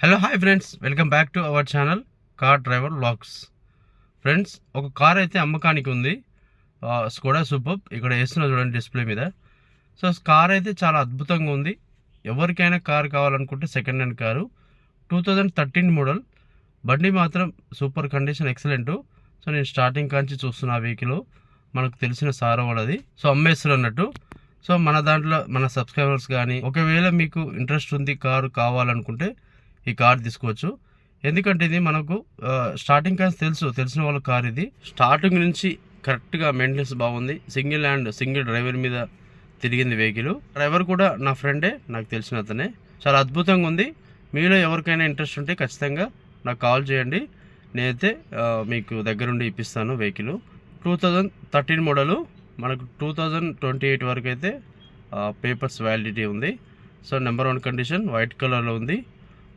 Hello hi friends welcome back to our channel car driver lux friends ఒక car అయితే అమ్మకానికి ఉంది. Skoda super ఇక్కడ వేస్తున్నా చూడండి డిస్ప్లే మీద. సో కార్ అయితే చాలా అద్భుతంగా ఉంది. ఎవరికైనా కార్ కావాలనుకుంటే second hand car two thousand thirteen model బండి మాత్రం సూపర్ కండిషన్ ఎక్సలెంట్ సో నేను స్టార్టింగ్ కాంచి చూస్తున్నా ఆ వెహికల్ మనకు తెలిసిన సార్ వాళ్ళది సో అమ్మేస్తున్నారు అన్నట్టు. సో మన దాంట్లో మన సబ్స్క్రైబర్స్ కానీ ఒకవేళ మీకు ఇంట్రెస్ట్ ఉంది కారు కావాలనుకుంటే ఈ కార్ తీసుకోవచ్చు. ఎందుకంటే ఇది మనకు స్టార్టింగ్ కానీ తెలుసు తెలిసిన వాళ్ళ కార్ ఇది. స్టార్టింగ్ నుంచి కరెక్ట్గా మెయింటెనెన్స్ బాగుంది. సింగిల్ హ్యాండ్ సింగిల్ డ్రైవర్ మీద తిరిగింది వెహికల్ డ్రైవర్ కూడా నా ఫ్రెండే నాకు తెలిసిన అతనే. చాలా అద్భుతంగా ఉంది. మీలో ఎవరికైనా ఇంట్రెస్ట్ ఉంటే ఖచ్చితంగా నాకు కాల్ చేయండి. నేనైతే మీకు దగ్గరుండి ఇప్పిస్తాను vehicle two thousand thirteen model మనకు టూ థౌజండ్ ట్వంటీ ఎయిట్ వరకు అయితే పేపర్స్ వ్యాలిడిటీ ఉంది. So number one condition white కలర్లో ఉంది.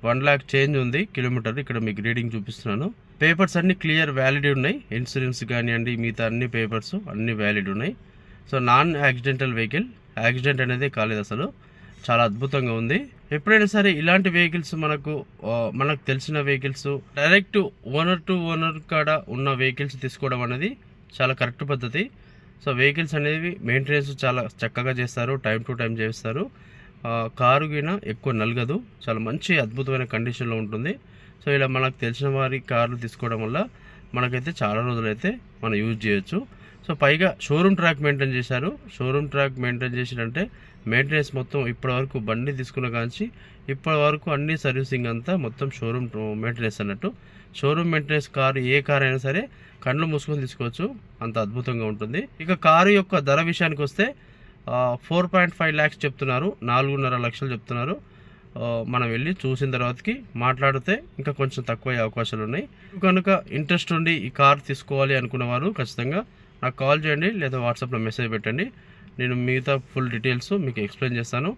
వన్ ల్యాక్ చేంజ్ ఉంది కిలోమీటర్ ఇక్కడ మీకు రీడింగ్ చూపిస్తున్నాను. పేపర్స్ అన్ని క్లియర్ వ్యాలిడ్ ఉన్నాయి. ఇన్సూరెన్స్ కానివ్వండి మిగతా అన్ని పేపర్స్ అన్ని వ్యాలిడ్ ఉన్నాయి. So non accidental vehicle. Accident అనేది కాలేదు అసలు. చాలా అద్భుతంగా ఉంది. ఎప్పుడైనా సరే ఇలాంటి వెహికల్స్ మనకు మనకు తెలిసిన vehicles direct owner to owner కాడ ఉన్న వెహికల్స్ తీసుకోవడం అనేది చాలా కరెక్ట్ పద్ధతి. సో వెహికల్స్ అనేవి మెయింటెనెన్స్ చాలా చక్కగా చేస్తారు. టైం టు టైం చేస్తారు. కారు గిన ఎక్కువ నలగదు. చాలా మంచి అద్భుతమైన కండిషన్లో ఉంటుంది. సో ఇలా మనకు తెలిసిన వారి కార్లు తీసుకోవడం వల్ల మనకైతే చాలా రోజులైతే మనం యూజ్ చేయొచ్చు. సో పైగా షోరూమ్ ట్రాక్ మెయింటైన్ చేశారు. షోరూమ్ ట్రాక్ మెయింటైన్ చేసినంటే మెయింటెనెన్స్ మొత్తం ఇప్పటి వరకు బండి తీసుకున్న కాంచి ఇప్పటి వరకు అన్ని సర్వీసింగ్ అంతా మొత్తం షోరూమ్ మెయింటెనెన్స్ అన్నట్టు. షోరూమ్ మెయింటెనెన్స్ కారు ఏ కార్ అయినా సరే కళ్ళు మూసుకొని తీసుకోవచ్చు. అంత అద్భుతంగా ఉంటుంది. ఇక కారు యొక్క ధర విషయానికి వస్తే ఫోర్ పాయింట్ ఫైవ్ ల్యాక్స్ చెప్తున్నారు. నాలుగున్నర లక్షలు చెప్తున్నారు. మనం వెళ్ళి చూసిన తర్వాతకి మాట్లాడితే ఇంకా కొంచెం తక్కువ అయ్యే అవకాశాలు ఉన్నాయి. కనుక ఇంట్రెస్ట్ ఉండి ఈ కార్ తీసుకోవాలి అనుకున్న వారు ఖచ్చితంగా నాకు కాల్ చేయండి లేదా వాట్సాప్లో మెసేజ్ పెట్టండి. నేను మిగతా ఫుల్ డీటెయిల్స్ మీకు ఎక్స్ప్లెయిన్ చేస్తాను.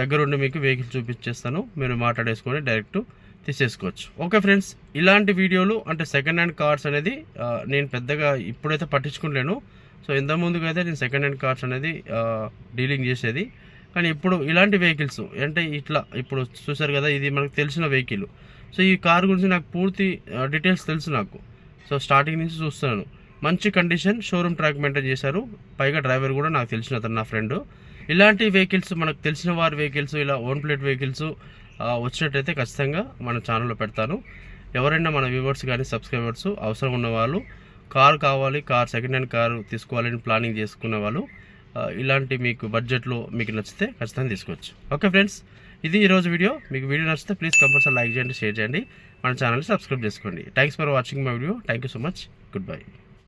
దగ్గరుండి మీకు వెహికల్ చూపించేస్తాను. మీరు మాట్లాడేసుకొని డైరెక్ట్ తీసేసుకోవచ్చు. ఓకే ఫ్రెండ్స్ ఇలాంటి వీడియోలు అంటే సెకండ్ హ్యాండ్ కార్స్ అనేది నేను పెద్దగా ఇప్పుడైతే పట్టించుకోలేను. సో ఇంత అయితే నేను సెకండ్ హ్యాండ్ కార్స్ అనేది డీలింగ్ చేసేది. కానీ ఇప్పుడు ఇలాంటి వెహికల్స్ అంటే ఇట్లా ఇప్పుడు చూసారు కదా ఇది మనకు తెలిసిన వెహికల్ సో ఈ కార్ గురించి నాకు పూర్తి డీటెయిల్స్ తెలుసు నాకు. సో స్టార్టింగ్ నుంచి చూస్తున్నాను. మంచి కండిషన్ షోరూమ్ ట్రాక్ మెయింటైన్ చేశారు. పైగా డ్రైవర్ కూడా నాకు తెలిసిన అతను నా ఫ్రెండ్ ఇలాంటి వెహికల్స్ మనకు తెలిసిన వారి వెహికల్స్ ఇలా ఓన్ ప్లేట్ వెహికల్స్ వచ్చినట్టయితే ఖచ్చితంగా మన ఛానల్లో పెడతాను. ఎవరైనా మన వ్యూవర్స్ కానీ సబ్స్క్రైబర్స్ అవసరం ఉన్న వాళ్ళు కార్ కావాలి కార్ సెకండ్ హ్యాండ్ కారు తీసుకోవాలని ప్లానింగ్ చేసుకున్న వాళ్ళు ఇలాంటి మీకు బడ్జెట్లో మీకు నచ్చితే ఖచ్చితంగా తీసుకోవచ్చు. ఓకే ఫ్రెండ్స్ ఇది ఈరోజు వీడియో మీకు వీడియో నచ్చితే ప్లీజ్ కంపల్సరీ లైక్ చేయండి షేర్ చేయండి. మన ఛానల్ని సబ్స్క్రైబ్ చేసుకోండి. Thanks for watching my video thank you so much good bye